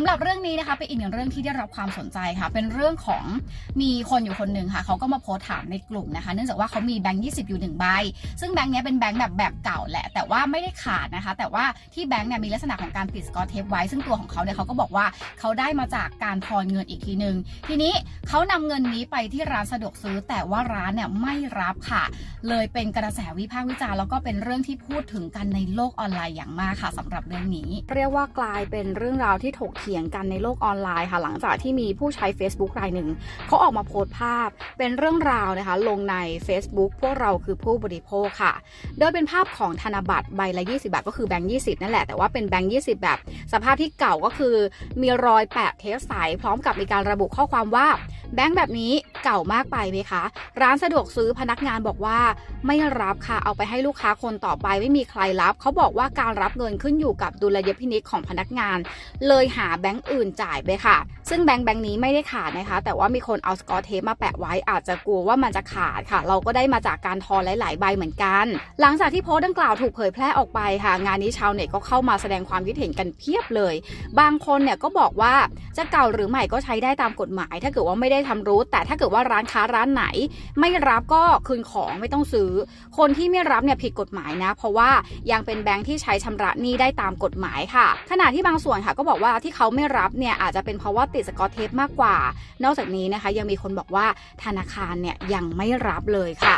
สำหรับเรื่องนี้นะคะเป็นอีกหนึ่งเรื่องที่ได้รับความสนใจค่ะ เป็นเรื่องของมีคนอยู่คนหนึ่งค่ะเขาก็มาโพสถามในกลุ่มนะคะ เนื่องจากว่าเขามีแบงค์20อยู่หนึ่งใบ ซึ่งแบงค์นี้เป็นแบงค์แบบแบบเก่าแหละ แต่ว่าไม่ได้ขาดนะคะ แต่ว่าที่แบงค์เนี่ยมีลักษณะของการติดสกอตเทปไว้ ซึ่งตัวของเขาเนี่ยเขาก็บอกว่าเขาได้มาจากการทอนเงินอีกทีหนึงทีนี้เขานำเงินนี้ไปที่ร้านสะดวกซื้อ แต่ว่าร้านเนี่ยไม่รับค่ะ เลยเป็นกระแสวิพากษ์วิจารณ์แล้วก็เป็นเรื่องที่พูดถึงกันในโลกออนไลน์อย่างมากค่ะสำหรับเรื่องนี้ เรียกว่ากลายเป็นเรื่องราวที่ถกเถียงถียงกันในโลกออนไลน์ค่ะ หลังจากที่มีผู้ใช้ Facebook รายหนึ่งเขาออกมาโพสต์ภาพเป็นเรื่องราวนะคะ ลงใน Facebook พวกเราคือผู้บริโภคค่ะ โดยเป็นภาพของธนบัตรใบละ 20 บาท ก็คือแบงค์20 นั่นแหละ แต่ว่าเป็นแบงค์20 แบบ สภาพที่เก่าก็คือมีรอยแปะเทปใสพร้อมกับมีการระบุข้อความว่าแบงค์แบบนี้เก่ามากไปไหมคะ ร้านสะดวกซื้อพนักงานบอกว่าไม่รับค่ะเอาไปให้ลูกค้าคนต่อไปไม่มีใครรับ เขาบอกว่าการรับเงินขึ้นอยู่กับดุลยพินิจของพนักงาน เลยหาแบงค์อื่นจ่ายไปค่ะ ซึ่งแบงค์แบงค์นี้ไม่ได้ขาดนะคะ แต่ว่ามีคนเอาสกอตเทปมาแปะไว้อาจจะกลัวว่ามันจะขาดค่ะ เราก็ได้มาจากการทอนหลาย ๆ ใบเหมือนกัน หลังจากที่โพสต์ดังกล่าวถูกเผยแพร่ออกไปค่ะ งานนี้ชาวเน็ตก็เข้ามาแสดงความคิดเห็นกันเพียบเลย บางคนเนี่ยก็บอกว่าจะเก่าหรือใหม่ก็ใช้ได้ตามกฎหมาย ถ้าเกิดว่าไม่ได้ทำรู้ แต่ถ้าเกิดว่าร้านค้าร้านไหน ไม่รับก็คืนของไม่ต้องซื้อ คนที่ไม่รับเนี่ยผิดกฎหมายนะ เพราะว่ายังเป็นแบงค์ที่ใช้ชำระหนี้ได้ตามกฎหมายค่ะ ขณะที่บางส่วนค่ะก็บอกว่าที่เขาไม่รับเนี่ยอาจจะเป็นเพราะว่าติดสกอตเทปมากกว่า นอกจากนี้นะคะยังมีคนบอกว่าธนาคารเนี่ยยังไม่รับเลยค่ะ